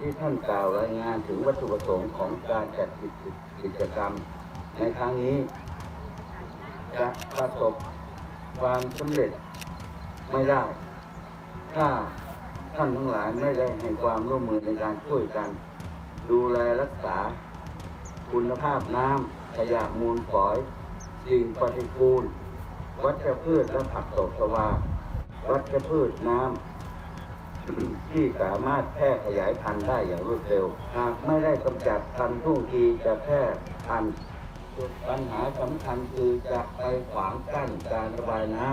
ที่ท่านกล่าวรายงานถึงวัตถุประสงค์ของการจัดกิจกรรม ในครั้งนี้จะประสบความสำเร็จไม่ได้ ถ้าท่านทั้งหลายไม่ได้ให้ความร่วมมือในการช่วยกัน ดูแลรักษา คุณภาพน้ำขยะมูลฝอยสิ่งปฏิกูล วัชพืชและผักตบชวา วัชพืชน้ำ ที่สามารถแพร่ขยายพันธุ์ได้อย่างรวดเร็ว หากไม่ได้กำจัดพันธุ์ทุ่งทีจะแพร่พันธุ์ปัญหาสำคัญคือจะไปขวางกั้นการระบายน้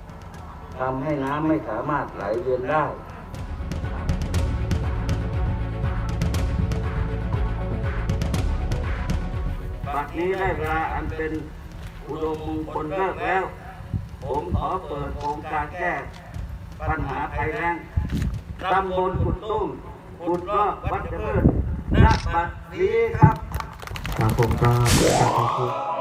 ำทำให้น้ำไม่สามารถไหลเวียนได้บัดนี้ได้เวลาอันเป็นอุดมมงคลเลิกแล้ว ผมขอเปิดโครงการแก้ ปัญหาภัยแรงตำบลขุดตุ้มขุดรอบวัดเจริญณบัดนี้ครับครับผมก็ขอบคุณ